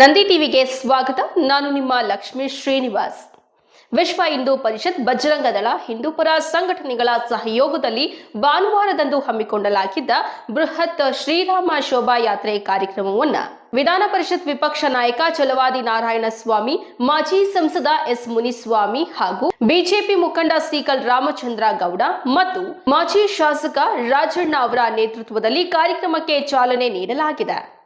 ನಂದಿ ಟಿವಿಗೆ ಸ್ವಾಗತ. ನಾನು ನಿಮ್ಮ ಲಕ್ಷ್ಮೀ ಶ್ರೀನಿವಾಸ್. ವಿಶ್ವ ಹಿಂದೂ ಪರಿಷತ್ ಬಜರಂಗ ದಳ ಹಿಂದೂಪರ ಸಂಘಟನೆಗಳ ಸಹಯೋಗದಲ್ಲಿ ಭಾನುವಾರದಂದು ಹಮ್ಮಿಕೊಳ್ಳಲಾಗಿದ್ದ ಬೃಹತ್ ಶ್ರೀರಾಮ ಶೋಭಾಯಾತ್ರೆ ಕಾರ್ಯಕ್ರಮವನ್ನು ವಿಧಾನ ಪರಿಷತ್ ವಿಪಕ್ಷ ನಾಯಕ ಚಲವಾದಿ ನಾರಾಯಣ ಸ್ವಾಮಿ ಮಾಜಿ ಸಂಸದ ಎಸ್ ಮುನಿಸ್ವಾಮಿ ಹಾಗೂ ಬಿಜೆಪಿ ಮುಖಂಡ ಸೀಕಲ್ ರಾಮಚಂದ್ರ ಗೌಡ ಮತ್ತು ಮಾಜಿ ಶಾಸಕ ರಾಜಣ್ಣ ಅವರ ನೇತೃತ್ವದಲ್ಲಿ ಕಾರ್ಯಕ್ರಮಕ್ಕೆ ಚಾಲನೆ ನೀಡಲಾಗಿದೆ.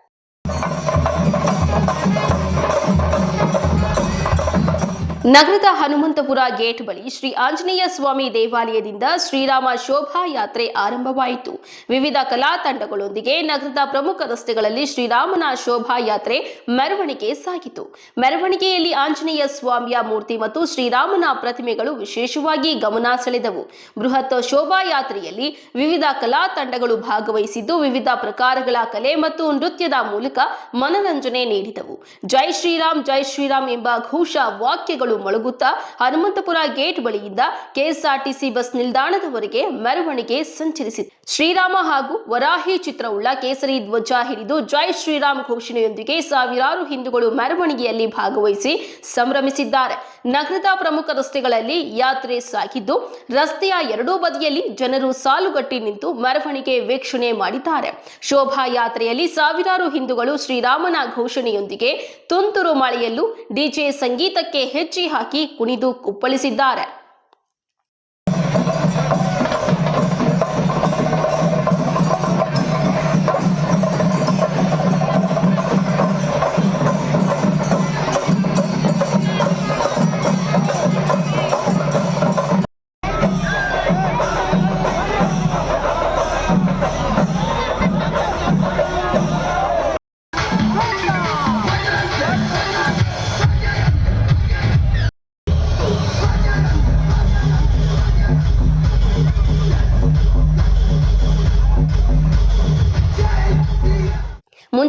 ನಗರದ ಹನುಮಂತಪುರ ಗೇಟ್ ಬಳಿ ಶ್ರೀ ಆಂಜನೇಯ ಸ್ವಾಮಿ ದೇವಾಲಯದಿಂದ ಶ್ರೀರಾಮ ಶೋಭಾಯಾತ್ರೆ ಆರಂಭವಾಯಿತು. ವಿವಿಧ ಕಲಾ ತಂಡಗಳೊಂದಿಗೆ ನಗರದ ಪ್ರಮುಖ ರಸ್ತೆಗಳಲ್ಲಿ ಶ್ರೀರಾಮನ ಶೋಭಾಯಾತ್ರೆ ಮೆರವಣಿಗೆ ಸಾಗಿತು. ಮೆರವಣಿಗೆಯಲ್ಲಿ ಆಂಜನೇಯ ಸ್ವಾಮಿಯ ಮೂರ್ತಿ ಮತ್ತು ಶ್ರೀರಾಮನ ಪ್ರತಿಮೆಗಳು ವಿಶೇಷವಾಗಿ ಗಮನ ಸೆಳೆದವು. ಬೃಹತ್ ಶೋಭಾಯಾತ್ರೆಯಲ್ಲಿ ವಿವಿಧ ಕಲಾ ತಂಡಗಳು ಭಾಗವಹಿಸಿದ್ದು, ವಿವಿಧ ಪ್ರಕಾರಗಳ ಕಲೆ ಮತ್ತು ನೃತ್ಯದ ಮೂಲಕ ಮನರಂಜನೆ ನೀಡಿದವು. ಜೈ ಶ್ರೀರಾಮ್ ಜೈ ಶ್ರೀರಾಮ್ ಎಂಬ ಘೋಷ ವಾಕ್ಯಗಳು ಮೊಳಗುತ್ತಾ ಹನುಮಂತಪುರ ಗೇಟ್ ಬಳಿಯಿಂದ ಕೆಎಸ್ಆರ್ಟಿಸಿ ಬಸ್ ನಿಲ್ದಾಣದವರೆಗೆ ಮೆರವಣಿಗೆ ಸಂಚರಿಸಿತು. ಶ್ರೀರಾಮ ಹಾಗೂ ವರಾಹಿ ಚಿತ್ರವುಳ್ಳ ಕೇಸರಿ ಧ್ವಜ ಹಿಡಿದು ಜೈ ಶ್ರೀರಾಮ್ ಘೋಷಣೆಯೊಂದಿಗೆ ಸಾವಿರಾರು ಹಿಂದೂಗಳು ಮೆರವಣಿಗೆಯಲ್ಲಿ ಭಾಗವಹಿಸಿ ಸಂಭ್ರಮಿಸಿದ್ದಾರೆ. ನಗರದ ಪ್ರಮುಖ ರಸ್ತೆಗಳಲ್ಲಿ ಯಾತ್ರೆ ಸಾಗಿದ್ದು, ರಸ್ತೆಯ ಎರಡೂ ಬದಿಯಲ್ಲಿ ಜನರು ಸಾಲುಗಟ್ಟಿ ನಿಂತು ಮೆರವಣಿಗೆ ವೀಕ್ಷಣೆ ಮಾಡಿದ್ದಾರೆ. ಶೋಭಾಯಾತ್ರೆಯಲ್ಲಿ ಸಾವಿರಾರು ಹಿಂದೂಗಳು ಶ್ರೀರಾಮನ ಘೋಷಣೆಯೊಂದಿಗೆ ತುಂತುರು ಮಳೆಯಲ್ಲೂ ಡಿಜೆ ಸಂಗೀತಕ್ಕೆ ಹೆಚ್ಚಿ ಹಾಕಿ ಕುಣಿದು ಕುಪ್ಪಳಿಸಿದ್ದಾರೆ.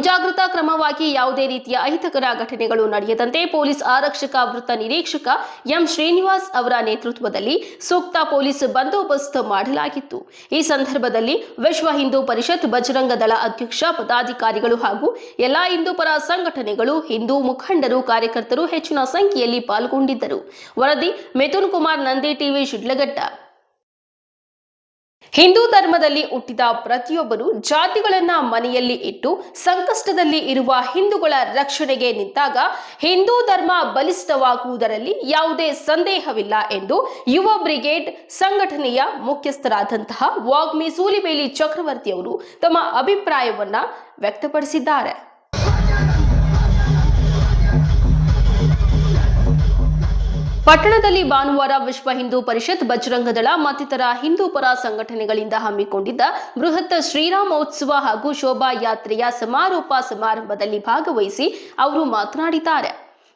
ಮುಂಜಾಗ್ರತಾ ಕ್ರಮವಾಗಿ ಯಾವುದೇ ರೀತಿಯ ಅಹಿತಕರ ಘಟನೆಗಳು ನಡೆಯದಂತೆ ಪೊಲೀಸ್ ಆರಕ್ಷಕ ವೃತ್ತ ನಿರೀಕ್ಷಕ ಎಂ ಶ್ರೀನಿವಾಸ್ ಅವರ ನೇತೃತ್ವದಲ್ಲಿ ಸೂಕ್ತ ಪೊಲೀಸ್ ಬಂದೋಬಸ್ತ್ ಮಾಡಲಾಗಿತ್ತು. ಈ ಸಂದರ್ಭದಲ್ಲಿ ವಿಶ್ವ ಹಿಂದೂ ಪರಿಷತ್ ಬಜರಂಗ ದಳ ಅಧ್ಯಕ್ಷ, ಪದಾಧಿಕಾರಿಗಳು ಹಾಗೂ ಎಲ್ಲಾ ಹಿಂದೂ ಪರ ಸಂಘಟನೆಗಳು ಹಿಂದೂ ಮುಖಂಡರು, ಕಾರ್ಯಕರ್ತರು ಹೆಚ್ಚಿನ ಸಂಖ್ಯೆಯಲ್ಲಿ ಪಾಲ್ಗೊಂಡಿದ್ದರು. ವರದಿ, ಮಿಥುನ್ ಕುಮಾರ್ ನಂದಿ ಟಿವಿ, ಶಿಡ್ಲಘಟ್ಟ. ಹಿಂದೂ ಧರ್ಮದಲ್ಲಿ ಹುಟ್ಟಿದ ಪ್ರತಿಯೊಬ್ಬರು ಜಾತಿಗಳನ್ನ ಮನೆಯಲ್ಲಿ ಇಟ್ಟು ಸಂಕಷ್ಟದಲ್ಲಿ ಇರುವ ಹಿಂದೂಗಳ ರಕ್ಷಣೆಗೆ ನಿಂತಾಗ ಹಿಂದೂ ಧರ್ಮ ಬಲಿಷ್ಠವಾಗುವುದರಲ್ಲಿ ಯಾವುದೇ ಸಂದೇಹವಿಲ್ಲ ಎಂದು ಯುವ ಬ್ರಿಗೇಡ್ ಸಂಘಟನೆಯ ಮುಖ್ಯಸ್ಥರಾದಂತಹ ವಾಗ್ಮಿ ಸೂಲಿಬೇಲಿ ಚಕ್ರವರ್ತಿ ಅವರು ತಮ್ಮ ಅಭಿಪ್ರಾಯವನ್ನ ವ್ಯಕ್ತಪಡಿಸಿದ್ದಾರೆ. ಪಟ್ಟಣದಲ್ಲಿ ಭಾನುವಾರ ವಿಶ್ವ ಹಿಂದೂ ಪರಿಷತ್ ಬಜರಂಗದಳ ಮತ್ತಿತರ ಹಿಂದೂ ಪರ ಸಂಘಟನೆಗಳಿಂದ ಹಮ್ಮಿಕೊಂಡಿದ್ದ ಬೃಹತ್ ಶ್ರೀರಾಮೋತ್ಸವ ಹಾಗೂ ಶೋಭಾಯಾತ್ರೆಯ ಸಮಾರೋಪ ಸಮಾರಂಭದಲ್ಲಿ ಭಾಗವಹಿಸಿ ಅವರು ಮಾತನಾಡಿದ್ದಾರೆ.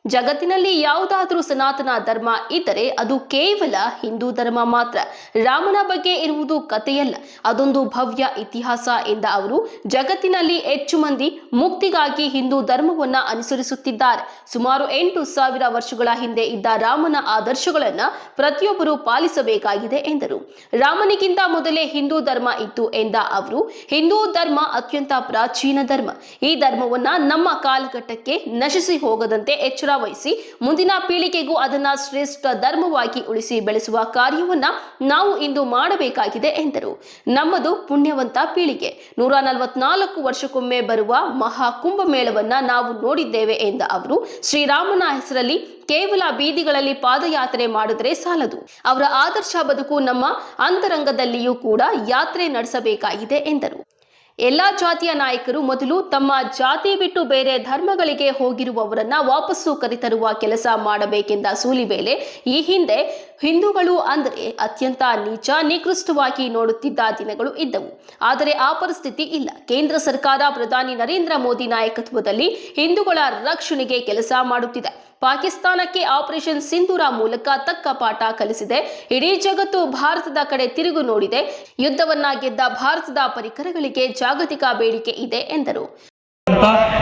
ಜಗತ್ತಿನಲ್ಲಿ ಯಾವುದಾದರೂ ಸನಾತನ ಧರ್ಮ ಇದ್ದರೆ ಅದು ಕೇವಲ ಹಿಂದೂ ಧರ್ಮ ಮಾತ್ರ. ರಾಮನ ಬಗ್ಗೆ ಇರುವುದು ಕಥೆಯಲ್ಲ. ಅದೊಂದು ಭವ್ಯ ಇತಿಹಾಸ ಎಂದ ಅವರು, ಜಗತ್ತಿನಲ್ಲಿ ಹೆಚ್ಚು ಮಂದಿ ಮುಕ್ತಿಗಾಗಿ ಹಿಂದೂ ಧರ್ಮವನ್ನ ಅನುಸರಿಸುತ್ತಿದ್ದಾರೆ. ಸುಮಾರು ಎಂಟು ಸಾವಿರ ವರ್ಷಗಳ ಹಿಂದೆ ಇದ್ದ ರಾಮನ ಆದರ್ಶಗಳನ್ನ ಪ್ರತಿಯೊಬ್ಬರು ಪಾಲಿಸಬೇಕಾಗಿದೆ ಎಂದರು. ರಾಮನಿಗಿಂತ ಮೊದಲೇ ಹಿಂದೂ ಧರ್ಮ ಇತ್ತು ಎಂದ ಅವರು, ಹಿಂದೂ ಧರ್ಮ ಅತ್ಯಂತ ಪ್ರಾಚೀನ ಧರ್ಮ. ಈ ಧರ್ಮವನ್ನ ನಮ್ಮ ಕಾಲಘಟ್ಟಕ್ಕೆ ನಶಿಸಿ ಹೋಗದಂತೆ ಎಚ್ಚರ ವಹಿಸಿ ಮುಂದಿನ ಪೀಳಿಗೆಗೂ ಅದನ್ನ ಶ್ರೇಷ್ಠ ಧರ್ಮವಾಗಿ ಉಳಿಸಿ ಬೆಳೆಸುವ ಕಾರ್ಯವನ್ನ ನಾವು ಇಂದು ಮಾಡಬೇಕಾಗಿದೆ ಎಂದರು. ನಮ್ಮದು ಪುಣ್ಯವಂತ ಪೀಳಿಗೆ. ನೂರ ನಲವತ್ನಾಲ್ಕು ವರ್ಷಕ್ಕೊಮ್ಮೆ ಬರುವ ಮಹಾ ಕುಂಭಮೇಳವನ್ನ ನಾವು ನೋಡಿದ್ದೇವೆ ಎಂದ ಅವರು, ಶ್ರೀರಾಮನ ಹೆಸರಲ್ಲಿ ಕೇವಲ ಬೀದಿಗಳಲ್ಲಿ ಪಾದಯಾತ್ರೆ ಮಾಡಿದ್ರೆ ಸಾಲದು. ಅವರ ಆದರ್ಶ ಬದುಕು ನಮ್ಮ ಅಂತರಂಗದಲ್ಲಿಯೂ ಕೂಡ ಯಾತ್ರೆ ನಡೆಸಬೇಕಾಗಿದೆ ಎಂದರು. ಎಲ್ಲಾ ಜಾತಿಯ ನಾಯಕರು ಮೊದಲು ತಮ್ಮ ಜಾತಿ ಬಿಟ್ಟು ಬೇರೆ ಧರ್ಮಗಳಿಗೆ ಹೋಗಿರುವವರನ್ನ ವಾಪಸ್ಸು ಕರೆತರುವ ಕೆಲಸ ಮಾಡಬೇಕೆಂದ ಸೂಲಿಬೇಲೆ ಈ ಹಿಂದೆ ಹಿಂದೂಗಳು ಅಂದರೆ ಅತ್ಯಂತ ನೀಚ, ನಿಕೃಷ್ಟವಾಗಿ ನೋಡುತ್ತಿದ್ದ ದಿನಗಳು ಇದ್ದವು. ಆದರೆ ಆ ಪರಿಸ್ಥಿತಿ ಇಲ್ಲ. ಕೇಂದ್ರ ಸರ್ಕಾರ ಪ್ರಧಾನಿ ನರೇಂದ್ರ ಮೋದಿ ನಾಯಕತ್ವದಲ್ಲಿ ಹಿಂದೂಗಳ ರಕ್ಷಣೆಗೆ ಕೆಲಸ ಮಾಡುತ್ತಿದೆ. ಪಾಕಿಸ್ತಾನಕ್ಕೆ ಆಪರೇಷನ್ ಸಿಂಧೂರ ಮೂಲಕ ತಕ್ಕ ಪಾಠ ಕಲಿಸಿದೆ. ಇಡೀ ಜಗತ್ತು ಭಾರತದ ಕಡೆ ತಿರುಗು ನೋಡಿದೆ. ಯುದ್ಧವನ್ನ ಗೆದ್ದ ಭಾರತದ ಪರಿಕರಗಳಿಗೆ ಜಾಗತಿಕ ಬೇಡಿಕೆ ಇದೆ ಎಂದರು.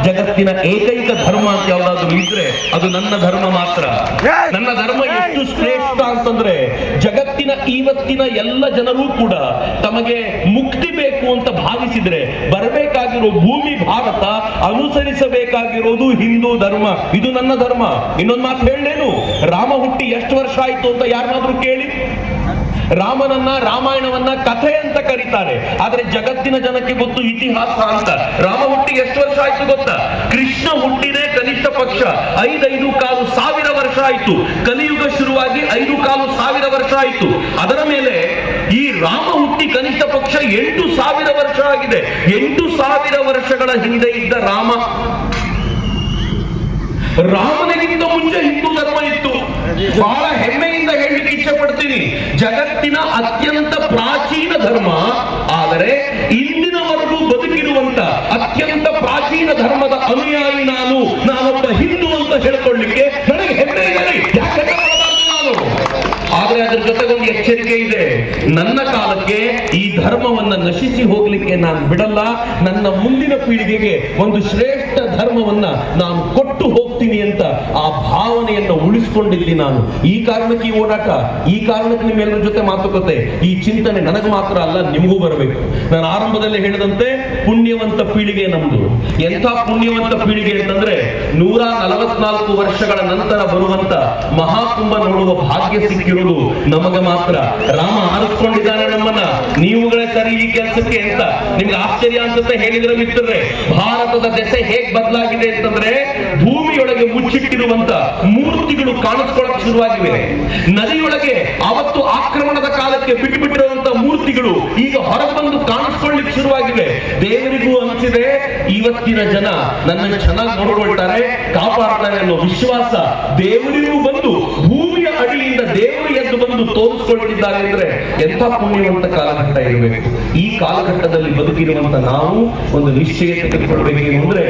ಜಗತ್ತಿನ ಏಕೈಕ ಧರ್ಮ ಅಂತ ಯಾವ್ದಾದ್ರು ಇದ್ರೆ ಅದು ನನ್ನ ಧರ್ಮ ಮಾತ್ರ. ನನ್ನ ಧರ್ಮ ಎಷ್ಟು ಶ್ರೇಷ್ಠ ಅಂತಂದ್ರೆ ಜಗತ್ತಿನ ಇವತ್ತಿನ ಎಲ್ಲ ಜನರು ಕೂಡ ತಮಗೆ ಮುಕ್ತಿ ಬೇಕು ಅಂತ ಭಾವಿಸಿದ್ರೆ ಬರಬೇಕಾಗಿರೋ ಭೂಮಿ ಭಾರತ ಅನುಸರಿಸಬೇಕಾಗಿರೋದು ಹಿಂದೂ ಧರ್ಮ. ಇದು ನನ್ನ ಧರ್ಮ. ಇನ್ನೊಂದು ಮಾತು ಹೇಳೇನು ರಾಮ ಹುಟ್ಟಿ ಎಷ್ಟು ವರ್ಷ ಆಯ್ತು ಅಂತ ಯಾರನ್ನಾದ್ರೂ ಕೇಳಿ? ರಾಮನನ್ನ, ರಾಮಾಯಣವನ್ನ ಕಥೆ ಅಂತ ಕರೀತಾರೆ. ಆದ್ರೆ ಜಗತ್ತಿನ ಜನಕ್ಕೆ ಗೊತ್ತು ಇತಿಹಾಸ ಅಂತ. ರಾಮ ಹುಟ್ಟಿ ಎಷ್ಟು ವರ್ಷ ಆಯ್ತು ಗೊತ್ತಾ? ಕೃಷ್ಣ ಹುಟ್ಟಿದೆ ಕನಿಷ್ಠ ಪಕ್ಷ. ಐದೈದು ಕಾಲು ಸಾವಿರ ವರ್ಷ ಆಯ್ತು. ಕಲಿಯುಗ ಶುರುವಾಗಿ ಐದು ಕಾಲು ಸಾವಿರ ವರ್ಷ ಆಯ್ತು. ಅದರ ಮೇಲೆ ಈ ರಾಮ ಹುಟ್ಟಿ ಕನಿಷ್ಠ ಪಕ್ಷ ಎಂಟು ಸಾವಿರ ವರ್ಷ ಆಗಿದೆ. ಎಂಟು ಸಾವಿರ ವರ್ಷಗಳ ಹಿಂದೆ ಇದ್ದ ರಾಮ. ರಾಮನಿಗಿಂತ ಮುಂಚೆ ಹಿಂದೂ ಧರ್ಮ ಇತ್ತು. ಬಹಳ ಹೆಮ್ಮೆಯಿಂದ ಹೇಳಲಿಕ್ಕೆ ಇಚ್ಛೆ ಪಡ್ತೀನಿ ಜಗತ್ತಿನ ಅತ್ಯಂತ ಪ್ರಾಚೀನ ಧರ್ಮ, ಆದರೆ ಇಂದಿನವರೆಗೂ ಬದುಕಿರುವಂತ ಅತ್ಯಂತ ಪ್ರಾಚೀನ ಧರ್ಮದ ಅನುಯಾಯಿ ನಾನು. ನಾನೊಬ್ಬ ಹಿಂದೂ ಅಂತ ಹೇಳ್ಕೊಳ್ಳಿಕ್ಕೆ ನನಗೆ ಹೆಮ್ಮೆ ಇದೆ. ಆದ್ರೆ ಅದ್ರ ಜೊತೆಗೊಂದು ಎಚ್ಚರಿಕೆ ಇದೆ. ನನ್ನ ಕಾಲಕ್ಕೆ ಈ ಧರ್ಮವನ್ನ ನಶಿಸಿ ಹೋಗ್ಲಿಕ್ಕೆ ನಾನು ಬಿಡಲ್ಲ. ನನ್ನ ಮುಂದಿನ ಪೀಳಿಗೆಗೆ ಒಂದು ಶ್ರೇಷ್ಠ ಧರ್ಮವನ್ನ ನಾನು ಕೊಟ್ಟು ಹೋಗ್ತೀನಿ ಅಂತ ಆ ಭಾವನೆಯನ್ನ ಉಳಿಸ್ಕೊಂಡಿದ್ದೀನಿ ನಾನು. ಈ ಕಾರಣಕ್ಕೆ ಈ ಓಡಾಟ, ಈ ಕಾರಣಕ್ಕೆ ನಿಮ್ಮೆಲ್ಲರ ಜೊತೆ ಮಾತುಕತೆ, ಈ ಚಿಂತನೆ ನನಗೆ ಮಾತ್ರ ಅಲ್ಲ, ನಿಮಗೂ ಬರಬೇಕು. ನಾನು ಆರಂಭದಲ್ಲಿ ಹೇಳಿದಂತೆ, ಪುಣ್ಯವಂತ ಪೀಳಿಗೆ ನಮ್ದು. ಎಂಥ ಪುಣ್ಯವಂತ ಪೀಳಿಗೆ ಅಂತಂದ್ರೆ, ನೂರ ನಲವತ್ನಾಲ್ಕು ವರ್ಷಗಳ ನಂತರ ಬರುವಂತ ಮಹಾಕುಂಭ ನೋಡುವ ಭಾಗ್ಯ ಸಿಕ್ಕಿರುವುದು ನಮಗೆ ಮಾತ್ರ. ರಾಮ ಆರಿಸ್ಕೊಂಡಿದ್ದಾನೆ ನಮ್ಮನ್ನ. ನೀವುಗಳೇ ಸರಿ ಈ ಕೆಲಸಕ್ಕೆ ಅಂತ. ನಿಮ್ಗೆ ಆಶ್ಚರ್ಯ ಅನ್ಸುತ್ತೆ ಹೇಳಿದ್ರೆ ಮಿತ್ರರೇ, ಭಾರತದ ದೆಸೆ ಹೇಗ್ ಬದಲಾಗಿದೆ ಅಂತಂದ್ರೆ, ಭೂಮಿಯೊಳಗೆ ಮುಚ್ಚಿಟ್ಟಿರುವಂತ ಮೂರ್ತಿಗಳು ಕಾಣಿಸ್ಕೊಳ್ಳಕ್ಕೆ ಶುರುವಾಗಿವೆ. ನದಿಯೊಳಗೆ ಅವತ್ತು ಆಕ್ರಮಣದ ಕಾಲಕ್ಕೆ ಬಿಟ್ಟು ಬಿಟ್ಟಿರುವಂತ ಮೂರ್ತಿಗಳು ಈಗ ಹೊರಬಂದು ಬಂದು ಕಾಣಿಸ್ಕೊಳ್ಳಿಕ್ ಶುರುವಾಗಿವೆ. ದೇವರಿಗೂ ಅನಿಸಿದೆ, ಇವತ್ತಿನ ಜನ ನನ್ನ ಚೆನ್ನಾಗಿ ನೋಡ್ಕೊಳ್ತಾರೆ, ಕಾಪಾಡ್ತಾರೆ ಅನ್ನೋ ವಿಶ್ವಾಸ ದೇವರಿಗೂ ಬಂದು ಭೂಮಿಯ ಅಡಿಯಿಂದ ದೇವರು ಬಂದು ತೋರಿಸ್ಕೊಳ್ತಿದ್ದಾರೆ ಅಂದ್ರೆ ಎಂಥ ಪುಣ್ಯವಂತ ಕಾಲಘಟ್ಟ ಇರಬೇಕು? ಈ ಕಾಲಘಟ್ಟದಲ್ಲಿ ಬದುಕಿರುವಂತ ನಾವು ಒಂದು ನಿಶ್ಚಯ ತೆಗೆದುಕೊಳ್ಬೇಕು ಅಂದ್ರೆ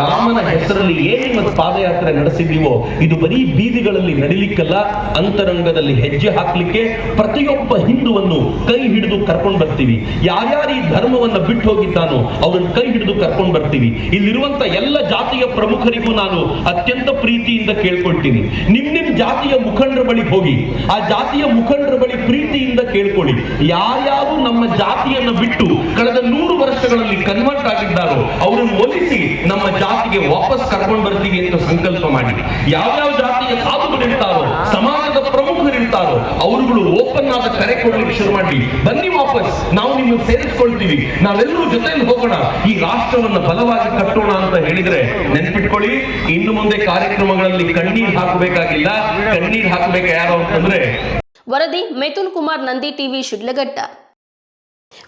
ರಾಮನ ಹೆಸರಲ್ಲಿ ಏನು ಇವತ್ತು ಪಾದಯಾತ್ರೆ ನಡೆಸಿದೀವೋ ಇದು ಬರೀ ಬೀದಿಗಳಲ್ಲಿ ನಡಿಲಿಕ್ಕಲ್ಲ, ಅಂತರಂಗದಲ್ಲಿ ಹೆಜ್ಜೆ ಹಾಕ್ಲಿಕ್ಕೆ ಪ್ರತಿಯೊಬ್ಬ ಹಿಂದುವನ್ನು ಕೈ ಹಿಡಿದು ಕರ್ಕೊಂಡು ಬರ್ತೀವಿ. ಯಾರ್ಯಾರು ಈ ಧರ್ಮವನ್ನ ಬಿಟ್ಟು ಹೋಗಿದ್ದಾನೋ, ಅವ್ರನ್ನ ಕೈ ಹಿಡಿದು ಕರ್ಕೊಂಡು ಬರ್ತೀವಿ. ಇಲ್ಲಿರುವಂತ ಎಲ್ಲ ಜಾತಿಯ ಪ್ರಮುಖರಿಗೂ ನಾನು ಅತ್ಯಂತ ಪ್ರೀತಿಯಿಂದ ಕೇಳ್ಕೊಳ್ತೀನಿ. ನಿಮ್ ನಿಮ್ ಜಾತಿಯ ಮುಖಂಡರ ಬಳಿ ಹೋಗಿ, ಆ ಜಾತಿಯ ಮುಖಂಡರ ಬಳಿ ಪ್ರೀತಿಯಿಂದ ಕೇಳ್ಕೊಳ್ಳಿ. ಯಾರ್ಯಾರು ನಮ್ಮ ಜಾತಿಯನ್ನು ಬಿಟ್ಟು ಕಳೆದ ನೂರು ವರ್ಷಗಳಲ್ಲಿ ಕನ್ವರ್ಟ್ ಆಗಿದ್ದಾರೋ ಅವರನ್ನು ಒಲಿಸಿ ನಮ್ಮ ಜಾತಿಗೆ ವಾಪಸ್ ಕರ್ಕೊಂಡು ಬರ್ತೀವಿ ಅಂತ ಸಂಕಲ್ಪ ಮಾಡಿ. ಯಾವ್ಯಾವ ಜಾತಿಯ ಸಾಧುಗಳಿರ್ತಾರೋ ಸಮಾಜದ ಪ್ರಮುಖರಿರ್ತಾರೋ, ಅವರುಗಳು ಓಪನ್ ಆದ ಕರೆ ಕೊಡ್ಲಿಕ್ಕೆ ಶುರು ಮಾಡಿ ಬನ್ನಿ ವಾಪಸ್, ನಾವು ನಿಮ್ಮನ್ನು ಸೇರಿಸ್ಕೊಳ್ತೀವಿ. ನಾವೆಲ್ಲರೂ ಜೊತೆಯಲ್ಲಿ ಹೋಗೋಣ. ಈ ರಾಷ್ಟ್ರವನ್ನ ಬಲವಾಗಿ ಕಟ್ಟೋಣ ಅಂತ ಹೇಳಿದ್ರೆ ನೆನಪಿಟ್ಕೊಳ್ಳಿ. ಇನ್ನು ಮುಂದೆ ಕಾರ್ಯಕ್ರಮಗಳಲ್ಲಿ ಕಣ್ಣೀರ್ ಹಾಕಬೇಕಾಗಿಲ್ಲ. ಕಣ್ಣೀರ್ ಹಾಕಬೇಕು ಯಾರು ಅಂತಂದ್ರೆ ವರದಿ ಮಿಥುನ್ ಕುಮಾರ್ ನಂದಿ ಟಿವಿ ಶಿಡ್ಲಘಟ್ಟ.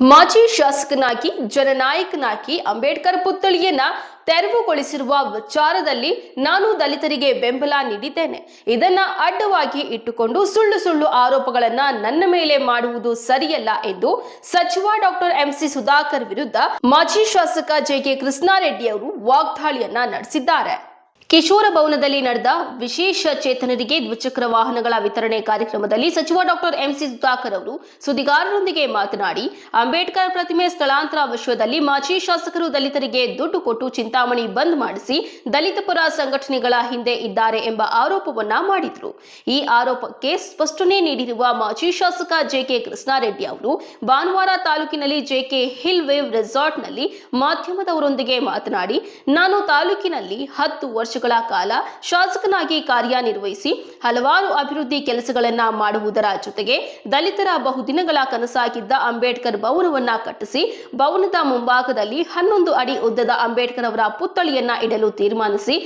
ಮಾಜಿ ಶಾಸಕನಾಗಿ, ಜನನಾಯಕನಾಗಿ ಅಂಬೇಡ್ಕರ್ ಪುತ್ಥಳಿಯನ್ನ ತೆರವುಗೊಳಿಸಿರುವ ವಿಚಾರದಲ್ಲಿ ನಾನು ದಲಿತರಿಗೆ ಬೆಂಬಲ ನೀಡಿದ್ದೇನೆ. ಇದನ್ನ ಅಡ್ಡವಾಗಿ ಇಟ್ಟುಕೊಂಡು ಸುಳ್ಳು ಸುಳ್ಳು ಆರೋಪಗಳನ್ನ ನನ್ನ ಮೇಲೆ ಮಾಡುವುದು ಸರಿಯಲ್ಲ ಎಂದು ಸಚಿವ ಡಾಕ್ಟರ್ ಎಂಸಿ ಸುಧಾಕರ್ ವಿರುದ್ಧ ಮಾಜಿ ಶಾಸಕ ಜೆ ಕೆ ಕೃಷ್ಣಾರೆಡ್ಡಿ ಅವರು ವಾಗ್ದಾಳಿಯನ್ನ ನಡೆಸಿದ್ದಾರೆ. ಕಿಶೋರ ಭವನದಲ್ಲಿ ನಡೆದ ವಿಶೇಷ ಚೇತನರಿಗೆ ದ್ವಿಚಕ್ರ ವಾಹನಗಳ ವಿತರಣೆ ಕಾರ್ಯಕ್ರಮದಲ್ಲಿ ಸಚಿವ ಡಾಕ್ಟರ್ ಎಂಸಿ ಸುಧಾಕರ್ ಅವರು ಸುದ್ದಿಗಾರರೊಂದಿಗೆ ಮಾತನಾಡಿ, ಅಂಬೇಡ್ಕರ್ ಪ್ರತಿಮೆ ಸ್ಥಳಾಂತರ ವಿಷಯದಲ್ಲಿ ಮಾಜಿ ಶಾಸಕರು ದಲಿತರಿಗೆ ದುಡ್ಡು ಕೊಟ್ಟು ಚಿಂತಾಮಣಿ ಬಂದ್ ಮಾಡಿಸಿ ದಲಿತ ಪರ ಸಂಘಟನೆಗಳ ಹಿಂದೆ ಇದ್ದಾರೆ ಎಂಬ ಆರೋಪವನ್ನ ಮಾಡಿದರು. ಈ ಆರೋಪಕ್ಕೆ ಸ್ಪಷ್ಟನೆ ನೀಡಿರುವ ಮಾಜಿ ಶಾಸಕ ಜೆಕೆ ಕೃಷ್ಣಾರೆಡ್ಡಿ ಅವರು, ಭಾನುವಾರ ತಾಲೂಕಿನಲ್ಲಿ ಜೆಕೆ ಹಿಲ್ ವೇವ್ ರೆಸಾರ್ಟ್ನಲ್ಲಿ ಮಾಧ್ಯಮದವರೊಂದಿಗೆ ಮಾತನಾಡಿ, ನಾನು ತಾಲೂಕಿನಲ್ಲಿ ಹತ್ತು ವರ್ಷಗಳ ಕಾಲ ಶಾಸಕನಾಗಿ ಕಾರ್ಯನಿರ್ವಹಿಸಿ ಹಲವಾರು ಅಭಿವೃದ್ಧಿ ಕೆಲಸಗಳನ್ನ ಮಾಡುವುದರ ಜೊತೆಗೆ ದಲಿತರ ಬಹುದಿನಗಳ ಕನಸಾಗಿದ್ದ ಅಂಬೇಡ್ಕರ್ ಭವನವನ್ನ ಕಟ್ಟಿಸಿ ಭವನದ ಮುಂಭಾಗದಲ್ಲಿ ಹನ್ನೊಂದು ಅಡಿ ಉದ್ದದ ಅಂಬೇಡ್ಕರ್ ಅವರ ಪುತ್ಥಳಿಯನ್ನ ಇಡಲು ತೀರ್ಮಾನಿಸಿ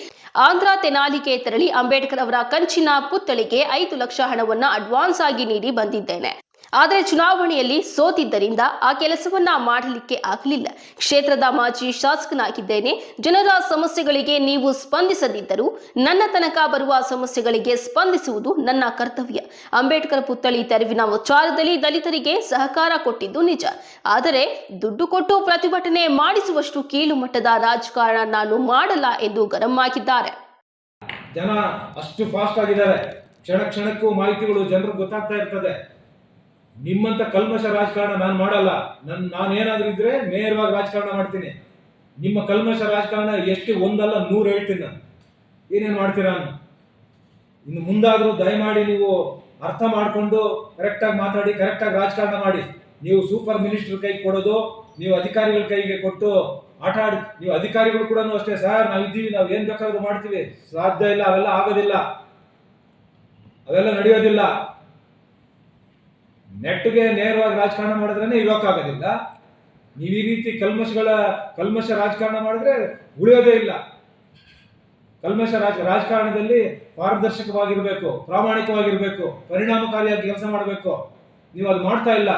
ಆಂಧ್ರ ತೆನಾಲಿಗೆ ತೆರಳಿ ಅಂಬೇಡ್ಕರ್ ಅವರ ಕಂಚಿನ ಪುತ್ಥಳಿಗೆ ಐದು ಲಕ್ಷ ಹಣವನ್ನ ಅಡ್ವಾನ್ಸ್ ಆಗಿ ನೀಡಿ ಬಂದಿದ್ದೇನೆ. ಆದರೆ ಚುನಾವಣೆಯಲ್ಲಿ ಸೋತಿದ್ದರಿಂದ ಆ ಕೆಲಸವನ್ನ ಮಾಡಲಿಕ್ಕೆ ಆಗಲಿಲ್ಲ. ಕ್ಷೇತ್ರದ ಮಾಜಿ ಶಾಸಕನಾಗಿದ್ದೇನೆ. ಜನರ ಸಮಸ್ಯೆಗಳಿಗೆ ನೀವು ಸ್ಪಂದಿಸದಿದ್ದರೂ ನನ್ನ ತನಕ ಬರುವ ಸಮಸ್ಯೆಗಳಿಗೆ ಸ್ಪಂದಿಸುವುದು ನನ್ನ ಕರ್ತವ್ಯ. ಅಂಬೇಡ್ಕರ್ ಪುತ್ಥಳಿ ತೆರವಿನ ವಿಚಾರದಲ್ಲಿ ದಲಿತರಿಗೆ ಸಹಕಾರ ಕೊಟ್ಟಿದ್ದು ನಿಜ. ಆದರೆ ದುಡ್ಡು ಕೊಟ್ಟು ಪ್ರತಿಭಟನೆ ಮಾಡಿಸುವಷ್ಟು ಕೀಳುಮಟ್ಟದ ರಾಜಕಾರಣ ನಾನು ಮಾಡಲ್ಲ ಎಂದು ಗರಂ ಆಗಿದ್ದಾರೆ. ಫಾಸ್ಟ್ ಆಗಿದ್ದಾರೆ. ಕ್ಷಣ ಕ್ಷಣಕ್ಕೂ ಮಾಹಿತಿಗಳು ಜನರು ಗೊತ್ತಾಗ್ತಾ ಇರ್ತದೆ. ನಿಮ್ಮಂತ ಕಲ್ಮಶ ರಾಜಕಾರಣ ನಾನು ಮಾಡಲ್ಲ. ನನ್ ನಾನೇನಾದ್ರೂ ಇದ್ರೆ ನೇರವಾಗಿ ರಾಜಕಾರಣ ಮಾಡ್ತೀನಿ. ನಿಮ್ಮ ಕಲ್ಮಶ ರಾಜಕಾರಣ ಎಷ್ಟು ಒಂದಲ್ಲ ನೂರು ಹೇಳ್ತೀನಿ ನಾನು. ಏನೇನು ಮಾಡ್ತೀರಾ ಇನ್ನು ಮುಂದಾದರೂ ದಯಮಾಡಿ ನೀವು ಅರ್ಥ ಮಾಡಿಕೊಂಡು ಕರೆಕ್ಟಾಗಿ ಮಾತಾಡಿ ಕರೆಕ್ಟಾಗಿ ರಾಜಕಾರಣ ಮಾಡಿ. ನೀವು ಸೂಪರ್ ಮಿನಿಸ್ಟರ್ ಕೈಗೆ ಕೊಡೋದು, ನೀವು ಅಧಿಕಾರಿಗಳ ಕೈಗೆ ಕೊಟ್ಟು ಆಟ ಆಡಿ. ನೀವು ಅಧಿಕಾರಿಗಳು ಕೂಡ ಅಷ್ಟೇ. ಸರ್, ನಾವು ಇದ್ದೀವಿ, ನಾವು ಏನು ಬೇಕಾದ್ರೂ ಮಾಡ್ತೀವಿ. ಸಾಧ್ಯ ಇಲ್ಲ, ಅವೆಲ್ಲ ಆಗೋದಿಲ್ಲ. ಅವೆಲ್ಲ ನಡೆಯೋದಿಲ್ಲ. ನೆಟ್ಗೆ ನೇರವಾಗಿ ರಾಜಕಾರಣ ಮಾಡಿದ್ರೇನೆ ಇರೋಕ್ಕಾಗೋದಿಲ್ಲ ನೀವು ಈ ರೀತಿ ಕಲ್ಮಶಗಳ, ಕಲ್ಮಶ ರಾಜಕಾರಣ ಮಾಡಿದ್ರೆ ಉಳಿಯೋದೇ ಇಲ್ಲ. ಕಲ್ಮಶ ರಾಜ, ರಾಜಕಾರಣದಲ್ಲಿ ಪಾರದರ್ಶಕವಾಗಿರಬೇಕು, ಪ್ರಾಮಾಣಿಕವಾಗಿರಬೇಕು, ಪರಿಣಾಮಕಾರಿಯಾಗಿ ಕೆಲಸ ಮಾಡಬೇಕು. ನೀವು ಅದು ಮಾಡ್ತಾ ಇಲ್ಲ.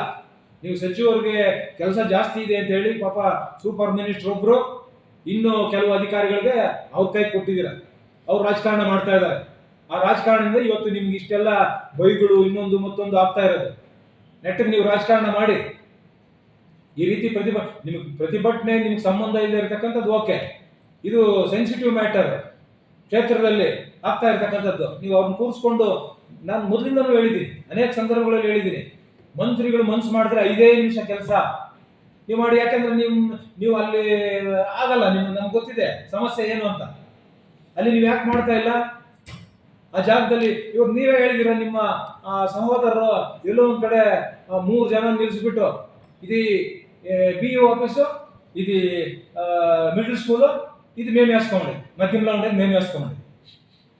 ನೀವು ಸಚಿವರಿಗೆ ಕೆಲಸ ಜಾಸ್ತಿ ಇದೆ ಅಂತ ಹೇಳಿ ಪಾಪ ಸೂಪರ್ ಮಿನಿಸ್ಟರ್ ಒಬ್ರು ಇನ್ನು ಕೆಲವು ಅಧಿಕಾರಿಗಳಿಗೆ ಅವ್ರ ಕೈ ಕೊಟ್ಟಿದ್ದೀರ. ಅವ್ರು ರಾಜಕಾರಣ ಮಾಡ್ತಾ ಇದ್ದಾರೆ. ಆ ರಾಜಕಾರಣದಿಂದ ಇವತ್ತು ನಿಮ್ಗೆ ಇಷ್ಟೆಲ್ಲ ಬೈಗಳು ಇನ್ನೊಂದು ಮತ್ತೊಂದು ಆಗ್ತಾ ಇರೋದು. ನೆಟ್ಟಿಗೆ ನೀವು ರಾಜಕಾರಣ ಮಾಡಿ. ಈ ರೀತಿ ಪ್ರತಿಭ ನಿಮಗೆ ಪ್ರತಿಭಟನೆ, ನಿಮ್ಗೆ ಸಂಬಂಧ ಇಲ್ಲದೆ ಇರತಕ್ಕಂಥದ್ದು ಓಕೆ ಇದು ಸೆನ್ಸಿಟಿವ್ ಮ್ಯಾಟರ್ ಕ್ಷೇತ್ರದಲ್ಲಿ ಆಗ್ತಾ ಇರತಕ್ಕಂಥದ್ದು. ನೀವು ಅವ್ರನ್ನ ಕೂರಿಸ್ಕೊಂಡು ನಾನು ಮೊದಲಿಂದಲೂ ಹೇಳಿದ್ದೀನಿ ಅನೇಕ ಸಂದರ್ಭಗಳಲ್ಲಿ ಹೇಳಿದ್ದೀನಿ ಮಂತ್ರಿಗಳು ಮನ್ಸು ಮಾಡಿದ್ರೆ ಐದೇ ನಿಮಿಷ ಕೆಲಸ. ನೀವು ಮಾಡಿ, ಯಾಕಂದ್ರೆ ನಿಮ್ಮ ನೀವು ಅಲ್ಲಿ ಆಗಲ್ಲ, ನಿಮ್ಗೆ ನಮ್ಗೆ ಗೊತ್ತಿದೆ ಸಮಸ್ಯೆ ಏನು ಅಂತ. ಅಲ್ಲಿ ನೀವು ಯಾಕೆ ಮಾಡ್ತಾ ಇಲ್ಲ? ಆ ಜಾಗದಲ್ಲಿ ಇವಾಗ ನೀವೇ ಹೇಳಿದಿರ ನಿಮ್ಮ ಆ, ಸಹೋದರರು ಎಲ್ಲೋ ಒಂದ್ ಕಡೆ ಆ, ಮೂರು ಜನ ನಿಲ್ಲಿಸ್ಬಿಟ್ಟು ఇది బిఈ ఆఫీసు ఇది మిడిల్ స్కూల్ ఇది మేము వేసుకోండి మధ్యంలో ఉండేది మేము వేసుకోండి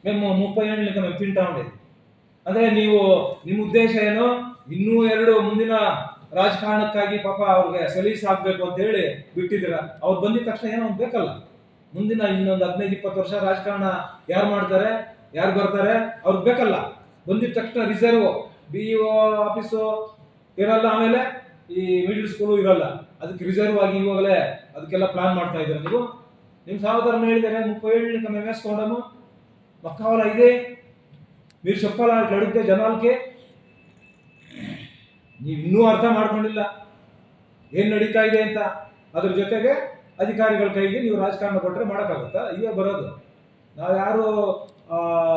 మేము ముప్పై ఏళ్ళకి మేము తింటా ఉండేది ಅಂದರೆ ನೀವು ನಿಮ್ಮ ಉದ್ದೇಶ ಏನು ಇನ್ನೂ ಎರಡು ಮುಂದಿನ ರಾಜಕಾರಣಕ್ಕಾಗಿ ಪಾಪ ಅವ್ರಿಗೆ ಸಲೀಸ್ ಆಗ್ಬೇಕು ಅಂತ ಹೇಳಿ ಬಿಟ್ಟಿದ್ದೀರ ಅವ್ರು ಬಂದಿದ ತಕ್ಷಣ ಏನೋ ಒಂದು ಬೇಕಲ್ಲ ಮುಂದಿನ ಇನ್ನೊಂದು ಹದಿನೈದು ಇಪ್ಪತ್ತು ವರ್ಷ ರಾಜಕಾರಣ ಯಾರು ಮಾಡ್ತಾರೆ ಯಾರು ಬರ್ತಾರೆ ಅವ್ರಿಗೆ ಬೇಕಲ್ಲ ಬಂದಿದ ತಕ್ಷಣ ರಿಸರ್ವ್ ಬಿ ಇ ಆಫೀಸು ಇರಲ್ಲ ಆಮೇಲೆ ಈ ಮಿಡಿಲ್ ಸ್ಕೂಲು ಇರಲ್ಲ ಅದಕ್ಕೆ ರಿಸರ್ವ್ ಆಗಿ ಇವಾಗಲೇ ಅದಕ್ಕೆಲ್ಲ ಪ್ಲಾನ್ ಮಾಡ್ತಾ ಇದ್ದೀರಾ ನೀವು ನಿಮ್ಮ సహోదరుని ಹೇಳಿದರೆ ముప్పై ఏళ్ళు ఇంకా మేము వేసుకోవడము మాకు కావాలా ఇదే మీరు చెప్పాలా ఇట్లా అడిగితే జనాలకి ನೀವು ಇನ್ನೂ ಅರ್ಥ ಮಾಡ್ಕೊಂಡಿಲ್ಲ ಏನು ನಡೀತಾ ಇದೆ ಅಂತ ಅದ್ರ ಜೊತೆಗೆ ಅಧಿಕಾರಿಗಳ ಕೈಗೆ ನೀವು ರಾಜಕಾರಣ ಕೊಟ್ಟರೆ ಮಾಡೋಕ್ಕಾಗುತ್ತಾ ಇವೇ ಬರೋದು ನಾವು ಯಾರು ಆ,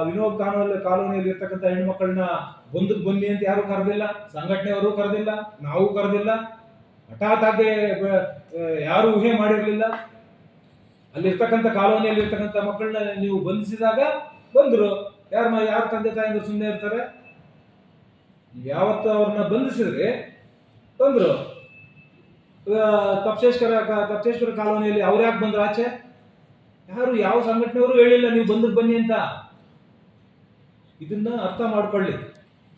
ವಿನೋದ್ ಕಾನೂನಲ್ಲಿ ಕಾಲೋನಿಯಲ್ಲಿ ಇರ್ತಕ್ಕಂಥ ಹೆಣ್ಮಕ್ಳನ್ನ ಬಂದಕ್ಕೆ ಬನ್ನಿ ಅಂತ ಯಾರು ಕರೆದಿಲ್ಲ, ಸಂಘಟನೆಯವರು ಕರೆದಿಲ್ಲ, ನಾವು ಕರೆದಿಲ್ಲ. ಹಠಾತ್ ಆಗಿ ಯಾರು ಊಹೆ ಮಾಡಿರಲಿಲ್ಲ. ಅಲ್ಲಿರ್ತಕ್ಕಂಥ ಕಾಲೋನಿಯಲ್ಲಿ ಇರ್ತಕ್ಕಂಥ ಮಕ್ಕಳನ್ನ ನೀವು ಬಂಧಿಸಿದಾಗ ಬಂದರು. ಯಾರ ಯಾರು ತಂದೆ ತಾಯಿಂದ್ರು ಸುಮ್ಮನೆ ಇರ್ತಾರೆ? ಯಾವತ್ತು ಅವ್ರನ್ನ ಬಂಧಿಸಿದ್ರಿ ಬಂದರು. ತಪ್ಸೇಶ್ವರ ತಪ್ಸೇಶ್ವರ ಕಾಲೋನಿಯಲ್ಲಿ ಅವ್ರು ಯಾಕೆ ಬಂದ್ರು ಆಚೆ? ಯಾರು ಯಾವ ಸಂಘಟನೆಯವರು ಹೇಳಿಲ್ಲ, ನೀವು ಬಂದಕ್ಕೆ ಬನ್ನಿ ಅಂತ. ಇದನ್ನ ಅರ್ಥ ಮಾಡ್ಕೊಳ್ಳಿ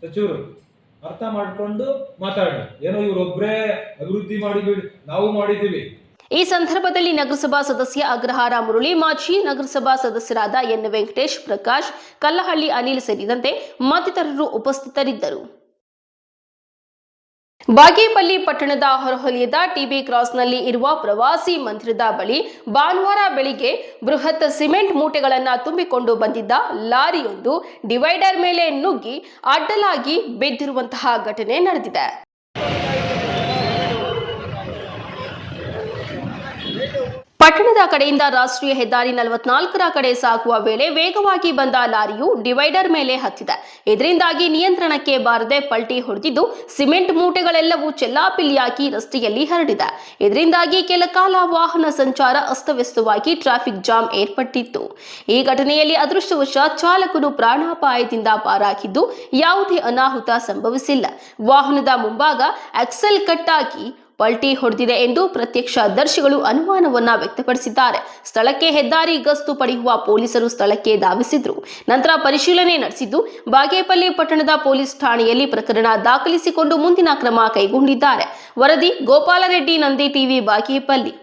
ಸಚಿವರು. ಅರ್ಥ ಮಾಡ್ಕೊಂಡು ಮಾತಾಡಿ ಏನೋ ಇವರೊಬ್ಬರೇ ಅಭಿವೃದ್ಧಿ ಮಾಡಿಬಿಡಿ ನಾವು ಮಾಡಿದ್ದೀವಿ. ಈ ಸಂದರ್ಭದಲ್ಲಿ ನಗರಸಭಾ ಸದಸ್ಯ ಅಗ್ರಹಾರ ಮುರಳಿ, ಮಾಜಿ ನಗರಸಭಾ ಸದಸ್ಯರಾದ ಎನ್ ವೆಂಕಟೇಶ್ ಪ್ರಕಾಶ್, ಕಲ್ಲಹಳ್ಳಿ ಅನಿಲ್ ಸೇರಿದಂತೆ ಮತ್ತಿತರರು ಉಪಸ್ಥಿತರಿದ್ದರು. ಬಾಗೇಪಲ್ಲಿ ಪಟ್ಟಣದ ಹೊರಹೊಲಿಯದ ಟಿಬಿ ಕ್ರಾಸ್ನಲ್ಲಿ ಇರುವ ಪ್ರವಾಸಿ ಮಂದಿರದ ಬಳಿ ಭಾನುವಾರ ಬೆಳಿಗ್ಗೆ ಬೃಹತ್ ಸಿಮೆಂಟ್ ಮೂಟೆಗಳನ್ನು ತುಂಬಿಕೊಂಡು ಬಂದಿದ್ದ ಲಾರಿಯೊಂದು ಡಿವೈಡರ್ ಮೇಲೆ ನುಗ್ಗಿ ಅಡ್ಡಲಾಗಿ ಬಿದ್ದಿರುವಂತಹ ಘಟನೆ ನಡೆದಿದೆ. ಪಟ್ಟಣದ ಕಡೆಯಿಂದ ರಾಷ್ಟ್ರೀಯ ಹೆದ್ದಾರಿ ನಲವತ್ನಾಲ್ಕರ ಕಡೆ ಸಾಗುವ ವೇಳೆ ವೇಗವಾಗಿ ಬಂದ ಲಾರಿಯು ಡಿವೈಡರ್ ಮೇಲೆ ಹತ್ತಿದೆ. ಇದರಿಂದಾಗಿ ನಿಯಂತ್ರಣಕ್ಕೆ ಬಾರದೆ ಪಲ್ಟಿ ಹೊಡೆದಿದ್ದು ಸಿಮೆಂಟ್ ಮೂಟೆಗಳೆಲ್ಲವೂ ಚೆಲ್ಲಾಪಿಲ್ಲಿಯಾಗಿ ರಸ್ತೆಯಲ್ಲಿ ಹರಡಿದೆ. ಇದರಿಂದಾಗಿ ಕೆಲ ಕಾಲ ವಾಹನ ಸಂಚಾರ ಅಸ್ತವ್ಯಸ್ತವಾಗಿ ಟ್ರಾಫಿಕ್ ಜಾಮ್ ಏರ್ಪಟ್ಟಿತ್ತು. ಈ ಘಟನೆಯಲ್ಲಿ ಅದೃಷ್ಟವಶಾತ್ ಚಾಲಕನು ಪ್ರಾಣಾಪಾಯದಿಂದ ಪಾರಾಗಿದ್ದು ಯಾವುದೇ ಅನಾಹುತ ಸಂಭವಿಸಿಲ್ಲ. ವಾಹನದ ಮುಂಭಾಗ ಎಕ್ಸೆಲ್ ಕಟ್ಟಾಗಿ ಪಲ್ಟಿ ಹೊಡೆದಿದೆ ಎಂದು ಪ್ರತ್ಯಕ್ಷದರ್ಶಿಗಳು ಅನುಮಾನವನ್ನ ವ್ಯಕ್ತಪಡಿಸಿದ್ದಾರೆ. ಸ್ಥಳಕ್ಕೆ ಹೆದ್ದಾರಿ ಗಸ್ತು ಪಡೆಯುವ ಪೊಲೀಸರು ಸ್ಥಳಕ್ಕೆ ಧಾವಿಸಿದ್ರು. ನಂತರ ಪರಿಶೀಲನೆ ನಡೆಸಿದ್ದು, ಬಾಗೇಪಲ್ಲಿ ಪಟ್ಟಣದ ಪೊಲೀಸ್ ಠಾಣೆಯಲ್ಲಿ ಪ್ರಕರಣ ದಾಖಲಿಸಿಕೊಂಡು ಮುಂದಿನ ಕ್ರಮ ಕೈಗೊಂಡಿದ್ದಾರೆ. ವರದಿ ಗೋಪಾಲರೆಡ್ಡಿ ನಂದಿ ಟಿವಿ ಬಾಗೇಪಲ್ಲಿ.